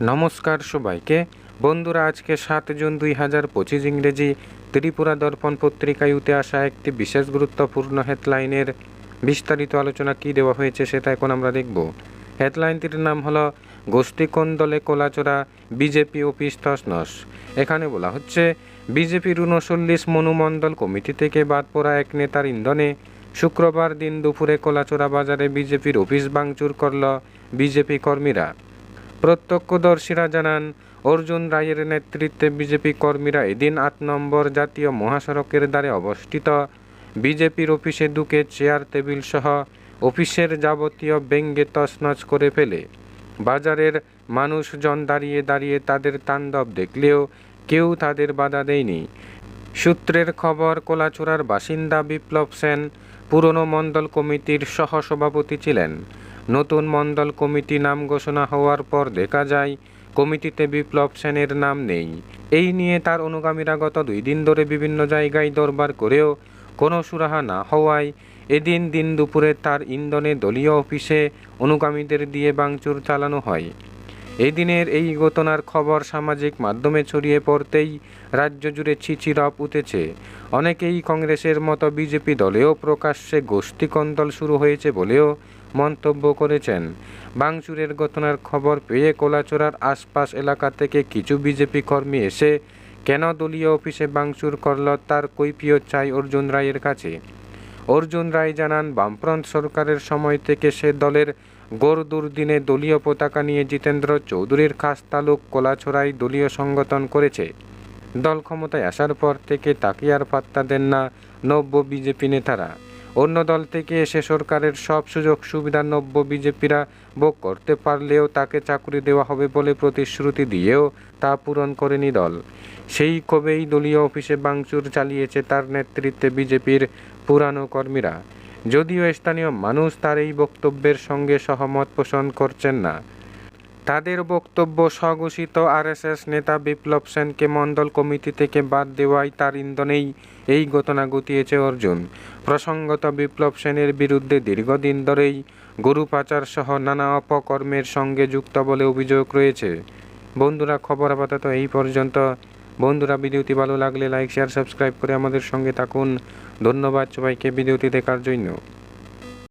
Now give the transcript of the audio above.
নমস্কার সবাইকে। বন্ধুরা, আজকে সাত জুন দুই হাজার পঁচিশ ইংরেজি ত্রিপুরা দর্পণ পত্রিকায় উঠে আসা একটি বিশেষ গুরুত্বপূর্ণ হেডলাইনের বিস্তারিত আলোচনা কি দেওয়া হয়েছে সেটা এখন আমরা দেখব। হেডলাইনটির নাম হলো গোষ্ঠীকোণ দলে কোলাচোরা বিজেপি অফিস তসনস এখানে বলা হচ্ছে, বিজেপির উনচল্লিশ মনুমণ্ডল কমিটি থেকে বাদ পড়া এক নেতার ইন্ধনে শুক্রবার দিন দুপুরে কোলাচোরা বাজারে বিজেপির অফিস ভাঙচুর করল বিজেপি কর্মীরা। প্রত্যক্ষদর্শীরা জানান, অর্জুন রায়ের নেতৃত্বে বিজেপি কর্মীরা এদিন আট নম্বর জাতীয় মহাসড়কের দ্বারে অবস্থিত বিজেপির অফিসে দুকে চেয়ার, টেবিল সহ অফিসের যাবতীয় ব্যঙ্গে তছনছ করে ফেলে। বাজারের মানুষজন দাঁড়িয়ে দাঁড়িয়ে তাদের তাণ্ডব দেখলেও কেউ তাদের বাধা দেয়নি। সূত্রের খবর কোলাচূড়ার বাসিন্দা বিপ্লব সেন পুরনো মণ্ডল কমিটির সহসভাপতি ছিলেন। নতুন মণ্ডল কমিটি নাম ঘোষণা হওয়ার পর দেখা যায়, কমিটিতে বিপ্লব সেনের নাম নেই। এই নিয়ে তার অনুগামীরা গত দুই দিন ধরে বিভিন্ন জায়গায় দরবার করেও কোনো সুরাহা না হওয়ায় এদিন দিন দুপুরে তার ইন্ধনে দলীয় অফিসে অনুগামীদের দিয়ে বাংচুর চালানো হয়। এদিনের এই ঘটনার খবর সামাজিক মাধ্যমে ছড়িয়ে পড়তেই রাজ্য জুড়ে ছিচিরপ উঠেছে। অনেকেই কংগ্রেসের মতো বিজেপি দলেও প্রকাশ্যে গোষ্ঠী কন্দল শুরু হয়েছে বলেও মন্তব্য করেছেন। বাংচুরের ঘটনার খবর পেয়ে কোলাচোরার আশপাশ এলাকা থেকে কিছু বিজেপি কর্মী এসে কেন দলীয় অফিসে বাংচুর করল তার কৈফিয়ত চাই অর্জুন রায়ের কাছে। অর্জুন রায় জানান, বামফ্রন্ট সরকারের সময় থেকে সে দলের গড় দুর্দিনে দলীয় পতাকা নিয়ে জিতেন্দ্র চৌধুরীর খাস তালুক কোলাছড়ায় দলীয় সংগঠন করেছে। দল ক্ষমতায় আসার পর থেকে তাকে আর পাত্তা দেন না নব্য বিজেপি নেতারা। অন্য দল থেকে এসে সরকারের সব সুযোগ সুবিধা নব্য বিজেপিরা ভোগ করতে পারলেও তাকে চাকরি দেওয়া হবে বলে প্রতিশ্রুতি দিয়েও তা পূরণ করেনি দল। সেই ক্ষোভেই দলীয় অফিসে বাংচুর চালিয়েছে তার নেতৃত্বে বিজেপির পুরানো কর্মীরা। যদিও স্থানীয় মানুষ তার এই বক্তব্যের সঙ্গে সহমত পোষণ করছেন না। তাদের বক্তব্য স্বঘোষিত আরএসএস নেতা বিপ্লব সেনকে মণ্ডল কমিটি থেকে বাদ দেওয়ায় তার ইন্ধনেই এই ঘটনা ঘটিয়েছে অর্জুন। প্রসঙ্গত বিপ্লব সেনের বিরুদ্ধে দীর্ঘদিন ধরেই গরু পাচার সহ নানা অপকর্মের সঙ্গে যুক্ত বলে অভিযোগ রয়েছে। বন্ধুরা, খবর আপাতত এই পর্যন্ত। বন্ধুরা, ভিডিওটি ভালো লাগলে লাইক, শেয়ার, সাবস্ক্রাইব করে আমাদের সঙ্গে থাকুন। ধন্যবাদ সবাইকে ভিডিওটি দেখার জন্য।